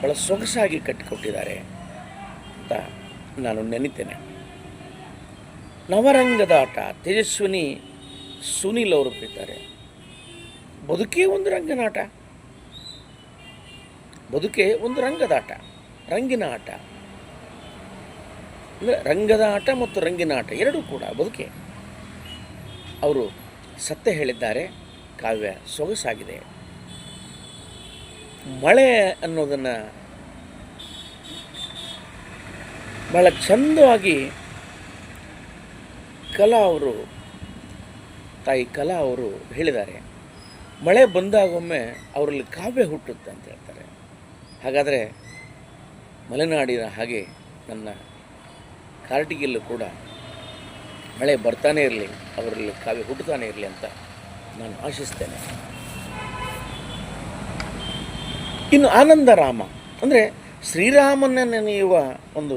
ಭಾಳ ಸೊಗಸಾಗಿ ಕಟ್ಟಿಕೊಟ್ಟಿದ್ದಾರೆ ಅಂತ ನಾನು ನೆನಿತೇನೆ. ನವರಂಗದ ಆಟ, ತೇಜಸ್ವಿನಿ ಸುನಿಲ್ ಅವರು ಬಿದ್ದಾರೆ ಬದುಕೇ ಒಂದು ರಂಗನಾಟ ಬದುಕೆ ಒಂದು ರಂಗದ ಆಟ, ರಂಗಿನ ಆಟ. ಅಂದರೆ ರಂಗದ ಆಟ ಮತ್ತು ರಂಗಿನ ಆಟ ಎರಡೂ ಕೂಡ ಬದುಕೆ. ಅವರು ಸತ್ಯ ಹೇಳಿದ್ದಾರೆ. ಕಾವ್ಯ ಸೊಗಸಾಗಿದೆ. ಮಳೆ ಅನ್ನೋದನ್ನು ಭಾಳ ಚಂದವಾಗಿ ಕಲಾ ಅವರು, ತಾಯಿ ಕಲಾ ಅವರು ಹೇಳಿದ್ದಾರೆ. ಮಳೆ ಬಂದಾಗೊಮ್ಮೆ ಅವರಲ್ಲಿ ಕಾವ್ಯ ಹುಟ್ಟುತ್ತೆ ಅಂತ ಹೇಳ್ತಾರೆ. ಹಾಗಾದರೆ ಮಲೆನಾಡಿನ ಹಾಗೆ ನನ್ನ ಕಾರ್ಟಿಗೆಲ್ಲೂ ಕೂಡ ಮಳೆ ಬರ್ತಾನೆ ಇರಲಿ, ಅವರಲ್ಲಿ ಕಾವ್ಯ ಹುಟ್ಟುತ್ತಾನೆ ಇರಲಿ ಅಂತ ನಾನು ಆಶಿಸ್ತೇನೆ. ಇನ್ನು ಆನಂದರಾಮ ಅಂದರೆ ಶ್ರೀರಾಮನ ನೆನೆಯುವ ಒಂದು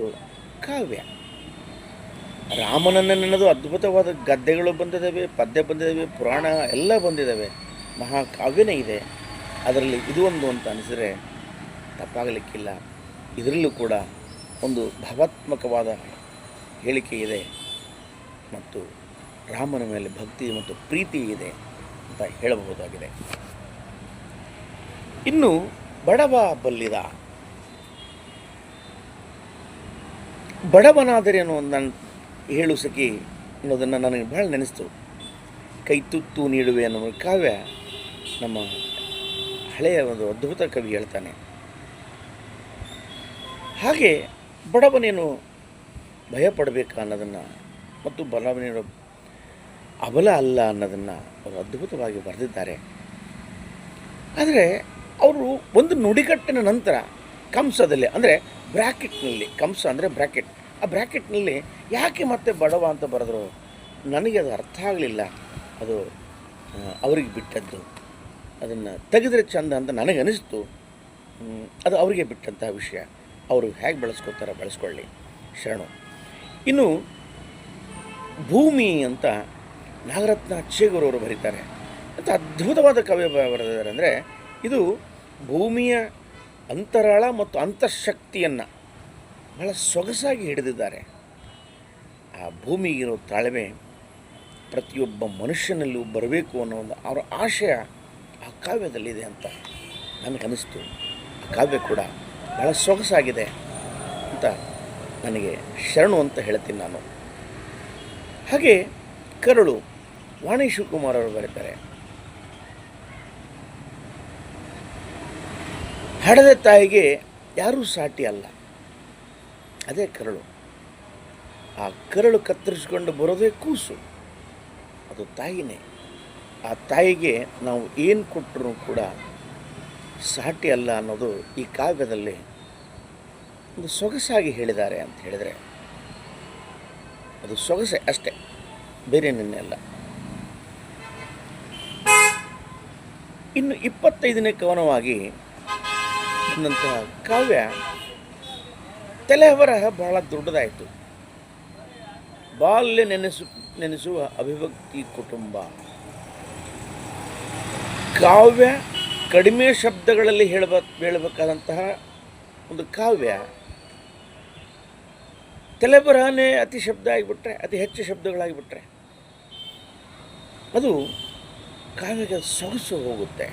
ಕಾವ್ಯ. ರಾಮನನ್ನು ನೆನೆದು ಅದ್ಭುತವಾದ ಗದ್ದೆಗಳು ಬಂದಿದ್ದಾವೆ, ಪದ್ಯ ಬಂದಿದ್ದಾವೆ, ಪುರಾಣ ಎಲ್ಲ ಬಂದಿದ್ದಾವೆ, ಮಹಾಕಾವ್ಯನೇ ಇದೆ. ಅದರಲ್ಲಿ ಇದು ಒಂದು ಅಂತ ಅನಿಸಿದರೆ ತಪ್ಪಾಗಲಿಕ್ಕಿಲ್ಲ. ಇದರಲ್ಲೂ ಕೂಡ ಒಂದು ಭಾವಾತ್ಮಕವಾದ ಹೇಳಿಕೆ ಇದೆ. ಮತ್ತು ರಾಮನ ಮೇಲೆ ಭಕ್ತಿ ಮತ್ತು ಪ್ರೀತಿ ಇದೆ ಅಂತ ಹೇಳಬಹುದಾಗಿದೆ. ಇನ್ನು ಬಡವ ಬಲ್ಲಿದ. ಬಡವನಾದರೇನು ನಾನು ಹೇಳು ಸಖಿ ಅನ್ನೋದನ್ನು ನನಗೆ ಭಾಳ ನೆನೆಸ್ತು. ಕೈತುತ್ತು ನೀಡುವೆ ಅನ್ನೋ ಕಾವ್ಯ ನಮ್ಮ ಹಳೆಯ ಒಂದು ಅದ್ಭುತ ಕವಿ ಹೇಳ್ತಾನೆ. ಹಾಗೆ ಬಡವನೇನು ಭಯಪಡಬೇಕು ಅನ್ನೋದನ್ನು ಮತ್ತು ಬಡವನೇನು ಅಬಲ ಅಲ್ಲ ಅನ್ನೋದನ್ನು ಅವರು ಅದ್ಭುತವಾಗಿ ಬರೆದಿದ್ದಾರೆ. ಆದರೆ ಅವರು ಒಂದು ನುಡಿಗಟ್ಟಿನ ನಂತರ ಕಂಸದಲ್ಲಿ, ಅಂದರೆ ಬ್ರ್ಯಾಕೆಟ್ನಲ್ಲಿ ಕಂಸ ಅಂದರೆ ಬ್ರ್ಯಾಕೆಟ್ ಆ ಬ್ರ್ಯಾಕೆಟ್ನಲ್ಲಿ ಯಾಕೆ ಮತ್ತೆ ಬಡವ ಅಂತ ಬರೆದ್ರು? ನನಗೆ ಅದು ಅರ್ಥ ಆಗಲಿಲ್ಲ. ಅದು ಅವರಿಗೆ ಅವ್ರಿಗೆ ಬಿಟ್ಟದ್ದು. ಅದನ್ನು ತೆಗೆದ್ರೆ ಚಂದ ಅಂತ ನನಗೆ ಅನಿಸ್ತು ಅದು ಅವರಿಗೆ ಬಿಟ್ಟಂತಹ ವಿಷಯ. ಅವರು ಹೇಗೆ ಬಳಸ್ಕೊತಾರೆ ಬಳಸ್ಕೊಳ್ಳಿ. ಶರಣು. ಇನ್ನು ಭೂಮಿ ಅಂತ ನಾಗರತ್ನ ಚೇಗೂರವರು ಬರೀತಾರೆ. ಅಂತ ಅದ್ಭುತವಾದ ಕಾವ್ಯ ಬರೆದಿದ್ದಾರೆ ಅಂದರೆ ಇದು ಭೂಮಿಯ ಅಂತರಾಳ ಮತ್ತು ಅಂತಃಶಕ್ತಿಯನ್ನು ಬಹಳ ಸೊಗಸಾಗಿ ಹಿಡಿದಿದ್ದಾರೆ. ಆ ಭೂಮಿಗಿರೋ ತಾಳ್ಮೆ ಪ್ರತಿಯೊಬ್ಬ ಮನುಷ್ಯನಲ್ಲೂ ಬರಬೇಕು ಅನ್ನೋ ಒಂದು ಅವರ ಆಶಯ ಆ ಕಾವ್ಯದಲ್ಲಿದೆ ಅಂತ ನನಗನ್ನಿಸ್ತು ಆ ಕಾವ್ಯ ಕೂಡ ಬಹಳ ಸೊಗಸಾಗಿದೆ ಅಂತ ನನಗೆ ಶರಣು ಅಂತ ಹೇಳ್ತೀನಿ ನಾನು. ಹಾಗೆ ಕರಳು ವಾಣಿ ಶಿವಕುಮಾರ್ ಅವರು ಬರೀತಾರೆ. ಹಡದ ತಾಯಿಗೆ ಯಾರೂ ಸಾಟಿ ಅಲ್ಲ. ಅದೇ ಕರಳು ಆ ಕರಳು ಕತ್ತರಿಸಿಕೊಂಡು ಬರೋದೇ ಕೂಸು. ಅದು ತಾಯಿನೇ. ಆ ತಾಯಿಗೆ ನಾವು ಏನು ಕೊಟ್ಟರೂ ಕೂಡ ಸಾಟಿ ಅಲ್ಲ ಅನ್ನೋದು ಈ ಕಾವ್ಯದಲ್ಲಿ ಒಂದು ಸೊಗಸಾಗಿ ಹೇಳಿದ್ದಾರೆ ಅಂತ ಹೇಳಿದರೆ ಅದು ಸೊಗಸೆ ಅಷ್ಟೆ, ಬೇರೆ ನಿನ್ನೆಲ್ಲ ಇನ್ನು ಇಪ್ಪತ್ತೈದನೇ ಕವನವಾಗಿ ಬಂದಂತಹ ಕಾವ್ಯ ತಲೆಹವರಹ ಬಹಳ ದೊಡ್ಡದಾಯಿತು. ಬಾಲ್ಯ ನೆನೆಸು, ನೆನೆಸುವ ಅಭಿವ್ಯಕ್ತಿ ಕುಟುಂಬ. ಕಾವ್ಯ ಕಡಿಮೆ ಶಬ್ದಗಳಲ್ಲಿ ಹೇಳಬ, ಹೇಳಬೇಕಾದಂತಹ ಒಂದು ಕಾವ್ಯ ತಲೆಬರಹನೇ ಅತಿ ಶಬ್ದ ಆಗಿಬಿಟ್ರೆ, ಅತಿ ಹೆಚ್ಚು ಶಬ್ದಗಳಾಗಿಬಿಟ್ರೆ, ಅದು ಕಾವ್ಯಕ್ಕೆ ಸೊಗಸು ಹೋಗುತ್ತೆ.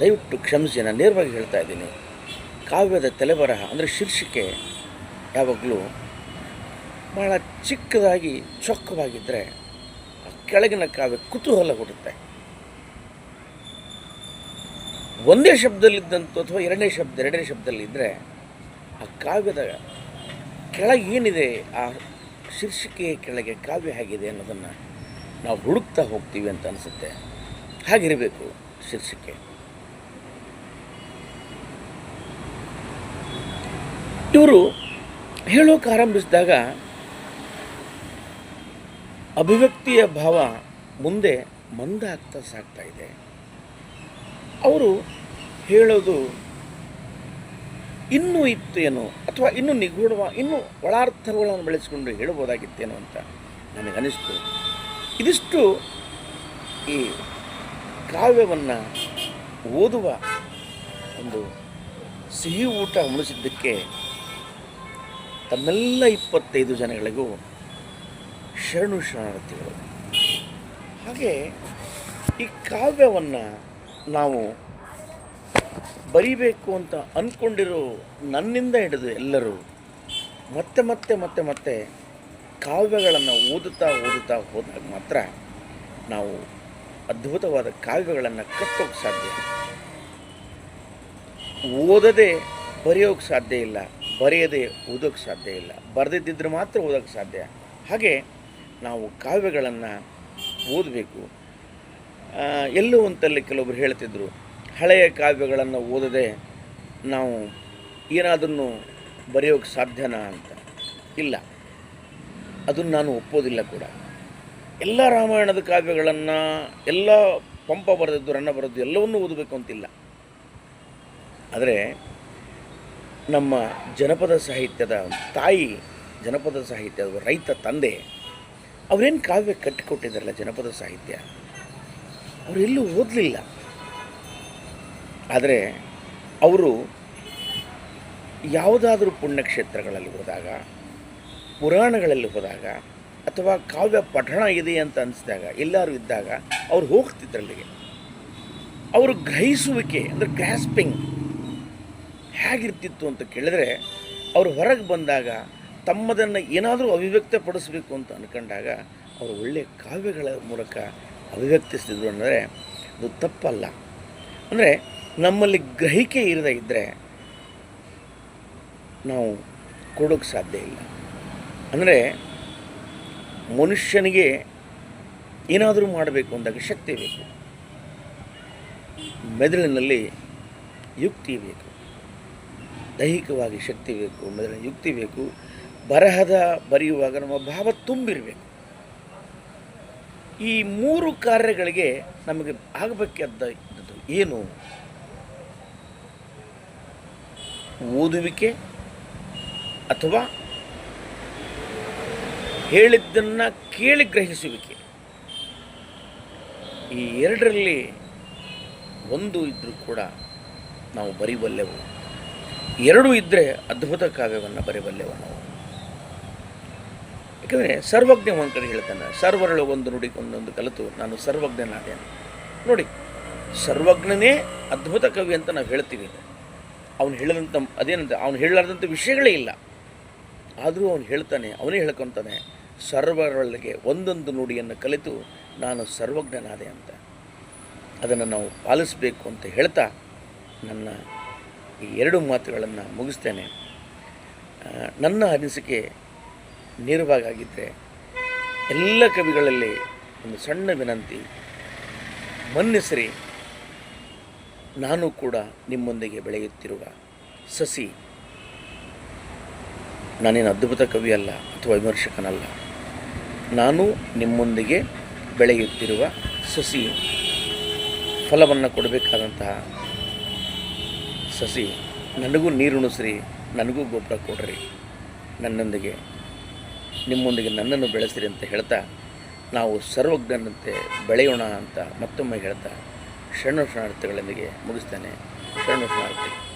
ದಯವಿಟ್ಟು ಕ್ಷಮಿಸಿ, ನಾನು ನೇರವಾಗಿ ಹೇಳ್ತಾ ಇದ್ದೀನಿ. ಕಾವ್ಯದ ತಲೆಬರಹ ಅಂದರೆ ಶೀರ್ಷಿಕೆ ಯಾವಾಗಲೂ ಭಾಳ ಚಿಕ್ಕದಾಗಿ ಚೊಕ್ಕವಾಗಿದ್ದರೆ ಆ ಕೆಳಗಿನ ಕಾವ್ಯ ಕುತೂಹಲ ಕೊಡುತ್ತೆ. ಒಂದೇ ಶಬ್ದದಲ್ಲಿದ್ದಂಥ ಅಥವಾ ಎರಡನೇ ಶಬ್ದ, ಎರಡನೇ ಶಬ್ದದಲ್ಲಿದ್ದರೆ ಆ ಕಾವ್ಯದ ಕೆಳಗೆ ಏನಿದೆ, ಆ ಶೀರ್ಷಿಕೆಯ ಕೆಳಗೆ ಕಾವ್ಯ ಹೇಗಿದೆ ಅನ್ನೋದನ್ನು ನಾವು ಹುಡುಕ್ತಾ ಹೋಗ್ತೀವಿ ಅಂತ ಅನಿಸುತ್ತೆ. ಹಾಗಿರಬೇಕು ಶೀರ್ಷಿಕೆ. ಇವರು ಹೇಳೋಕೆ ಆರಂಭಿಸಿದಾಗ ಅಭಿವ್ಯಕ್ತಿಯ ಭಾವ ಮುಂದೆ ಮಂದ ಆಗ್ತಾ ಸಾಗ್ತಾ ಇದೆ. ಅವರು ಹೇಳೋದು ಇನ್ನೂ ಇತ್ತೇನೋ ಅಥವಾ ಇನ್ನೂ ನಿಗೂಢವ, ಇನ್ನೂ ಒಳಾರ್ಥಗಳನ್ನು ಬೆಳೆಸಿಕೊಂಡು ಹೇಳ್ಬೋದಾಗಿತ್ತೇನೋ ಅಂತ ನನಗನಿಸ್ತು. ಇದಿಷ್ಟು ಈ ಕಾವ್ಯವನ್ನು ಓದುವ ಒಂದು ಸಿಹಿ ಊಟ ಉಣಿಸಿದ್ದಕ್ಕೆ ತಮ್ಮೆಲ್ಲ ಇಪ್ಪತ್ತೈದು ಜನಗಳಿಗೂ ಶರಣು ಶರಣಾರ್ಥಿಗಳು. ಹಾಗೆ ಈ ಕಾವ್ಯವನ್ನು ನಾವು ಬರಿಬೇಕು ಅಂತ ಅಂದ್ಕೊಂಡಿರೋ ನನ್ನಿಂದ ಹಿಡಿದು ಎಲ್ಲರೂ ಮತ್ತೆ ಮತ್ತೆ ಮತ್ತೆ ಮತ್ತೆ ಕಾವ್ಯಗಳನ್ನು ಓದುತ್ತಾ ಓದುತ್ತಾ ಹೋದಾಗ ಮಾತ್ರ ನಾವು ಅದ್ಭುತವಾದ ಕಾವ್ಯಗಳನ್ನು ಕಟ್ಟೋಕೆ ಸಾಧ್ಯ ಓದದೆ ಬರೆಯೋಕ್ಕೆ ಸಾಧ್ಯ ಇಲ್ಲ, ಬರೆಯದೆ ಓದೋಕ್ಕೆ ಸಾಧ್ಯ ಇಲ್ಲ ಬರೆದಿದ್ದರೆ ಮಾತ್ರ ಓದೋಕ್ಕೆ ಸಾಧ್ಯ. ಹಾಗೆ ನಾವು ಕಾವ್ಯಗಳನ್ನು ಓದಬೇಕು. ಎಲ್ಲೋ ಒಂತಲ್ಲಿ ಕೆಲವೊಬ್ರು ಹೇಳ್ತಿದ್ರು ಹಳೆಯ ಕಾವ್ಯಗಳನ್ನು ಓದದೆ ನಾವು ಏನಾದನ್ನು ಬರೆಯೋಕ್ಕೆ ಸಾಧ್ಯನಾ ಅಂತ? ಇಲ್ಲ. ಅದನ್ನು ನಾನು ಒಪ್ಪೋದಿಲ್ಲ ಕೂಡ. ಎಲ್ಲ ರಾಮಾಯಣದ ಕಾವ್ಯಗಳನ್ನು, ಎಲ್ಲ ಪಂಪ ಬರೆದದ್ದು, ರನ್ನ ಬರೆದು ಎಲ್ಲವನ್ನೂ ಓದಬೇಕು ಅಂತಿಲ್ಲ. ಆದರೆ ನಮ್ಮ ಜನಪದ ಸಾಹಿತ್ಯದ ತಾಯಿ, ಜನಪದ ಸಾಹಿತ್ಯದ ರೈತ ತಂದೆ, ಅವರೇನು ಕಾವ್ಯ ಕಟ್ಟಿಕೊಟ್ಟಿದ್ದಾರಲ್ಲ ಜನಪದ ಸಾಹಿತ್ಯ? ಅವರೆಲ್ಲೂ ಓದಲಿಲ್ಲ. ಆದರೆ ಅವರು ಯಾವುದಾದ್ರೂ ಪುಣ್ಯಕ್ಷೇತ್ರಗಳಲ್ಲಿ ಹೋದಾಗ, ಪುರಾಣಗಳಲ್ಲಿ ಹೋದಾಗ ಅಥವಾ ಕಾವ್ಯ ಪಠಣ ಇದೆ ಅಂತ ಅನಿಸಿದಾಗ, ಎಲ್ಲರೂ ಇದ್ದಾಗ ಅವ್ರು ಹೋಗ್ತಿದ್ರಲ್ಲಿಗೆ. ಅವರು ಗ್ರಹಿಸುವಿಕೆ ಅಂದರೆ ಗ್ರಾಸ್ಪಿಂಗ್ ಹೇಗಿರ್ತಿತ್ತು ಅಂತ ಕೇಳಿದ್ರೆ, ಅವರು ಹೊರಗೆ ಬಂದಾಗ ತಮ್ಮದನ್ನು ಏನಾದರೂ ಅಭಿವ್ಯಕ್ತಪಡಿಸಬೇಕು ಅಂತ ಅಂದ್ಕೊಂಡಾಗ ಅವರು ಒಳ್ಳೆಯ ಕಾವ್ಯಗಳ ಮೂಲಕ ಅಭಿವ್ಯಕ್ತಿಸ್ತಿದ್ರು ಅಂದರೆ ಅದು ತಪ್ಪಲ್ಲ. ಅಂದರೆ ನಮ್ಮಲ್ಲಿ ಗ್ರಹಿಕೆ ಇರದೇ ಇದ್ದರೆ ನಾವು ಕೊಡೋಕ್ಕೆ ಸಾಧ್ಯ ಇಲ್ಲ. ಅಂದರೆ ಮನುಷ್ಯನಿಗೆ ಏನಾದರೂ ಮಾಡಬೇಕು ಅಂದಾಗ ಶಕ್ತಿ ಬೇಕು. ಮೆದುಳಿನಲ್ಲಿ ಯುಕ್ತಿ ಬೇಕು. ದೈಹಿಕವಾಗಿ ಶಕ್ತಿ ಬೇಕು ಮೆದುಳಿನ ಯುಕ್ತಿ ಬೇಕು. ಬರಹದ ಬರೆಯುವಾಗ ನಮ್ಮ ಭಾವ ತುಂಬಿರಬೇಕು. ಈ ಮೂರು ಕಾರ್ಯಗಳಿಗೆ ನಮಗೆ ಆಗಬೇಕಾದ ಏನು? ಓದುವಿಕೆ ಅಥವಾ ಹೇಳಿದ್ದನ್ನು ಕೇಳಿ ಗ್ರಹಿಸುವಿಕೆ. ಈ ಎರಡರಲ್ಲಿ ಒಂದು ಇದ್ದರೂ ಕೂಡ ನಾವು ಬರಿಬಲ್ಲೆವು ಎರಡೂ ಇದ್ದರೆ ಅದ್ಭುತ ಕಾವ್ಯವನ್ನು ಬರಿಬಲ್ಲೆವು ನಾವು? ಯಾಕಂದರೆ ಸರ್ವಜ್ಞ ಒಂದು ಕಡೆ ಹೇಳ್ತಾನೆ ಒಂದು ನುಡಿ ಒಂದೊಂದು ಕಲಿತು ನಾನು ಸರ್ವಜ್ಞನಾದೇನೆ. ನೋಡಿ, ಸರ್ವಜ್ಞನೇ ಅದ್ಭುತ ಕವಿ ಅಂತ ನಾವು ಹೇಳ್ತೀವಿ. ಅವನು ಹೇಳದಂಥ ಅದೇನಂತ ಅವನು ಹೇಳಲಾರ್ದಂಥ ವಿಷಯಗಳೇ ಇಲ್ಲ. ಆದರೂ ಅವನು ಹೇಳ್ತಾನೆ, ಅವನೇ ಹೇಳ್ಕೊತಾನೆ, ಸರ್ವರೊಳಗೆ ಒಂದೊಂದು ನುಡಿಯನ್ನು ಕಲಿತು ನಾನು ಸರ್ವಜ್ಞನಾದೆ ಅಂತ. ಅದನ್ನು ನಾವು ಪಾಲಿಸಬೇಕು ಅಂತ ಹೇಳ್ತಾ ನನ್ನ ಈ ಎರಡು ಮಾತುಗಳನ್ನು ಮುಗಿಸ್ತೇನೆ. ನನ್ನ ಅನಿಸಿಕೆ ನೇರವಾಗಿದ್ದರೆ ಎಲ್ಲ ಕವಿಗಳಲ್ಲಿ ಒಂದು ಸಣ್ಣ ವಿನಂತಿ, ಮನ್ನಿಸ್ರಿ. ನಾನು ಕೂಡ ನಿಮ್ಮೊಂದಿಗೆ ಬೆಳೆಯುತ್ತಿರುವ ಸಸಿ. ನಾನೇನು ಅದ್ಭುತ ಕವಿ ಅಲ್ಲ ಅಥವಾ ವಿಮರ್ಶಕನಲ್ಲ. ನಾನು ನಿಮ್ಮೊಂದಿಗೆ ಬೆಳೆಯುತ್ತಿರುವ ಸಸಿ. ಫಲವನ್ನು ಕೊಡಬೇಕಾದಂತಹ ಸಸಿ. ನನಗೂ ನೀರುಣಿಸ್ರಿ ನನಗೂ ಗೊಬ್ಬರ ಕೊಡ್ರಿ. ನನ್ನೊಂದಿಗೆ, ನಿಮ್ಮೊಂದಿಗೆ ನನ್ನನ್ನು ಬೆಳೆಸಿರಿ ಅಂತ ಹೇಳ್ತಾ ನಾವು ಸರ್ವಜ್ಞನಂತೆ ಬೆಳೆಯೋಣ ಅಂತ ಮತ್ತೊಮ್ಮೆ ಹೇಳ್ತಾ ಶರಣ ಶರಣಾರ್ಥಿಗಳೊಂದಿಗೆ ಮುಗಿಸ್ತೇನೆ. ಶರಣ ಶರಣಾರ್ಥಿ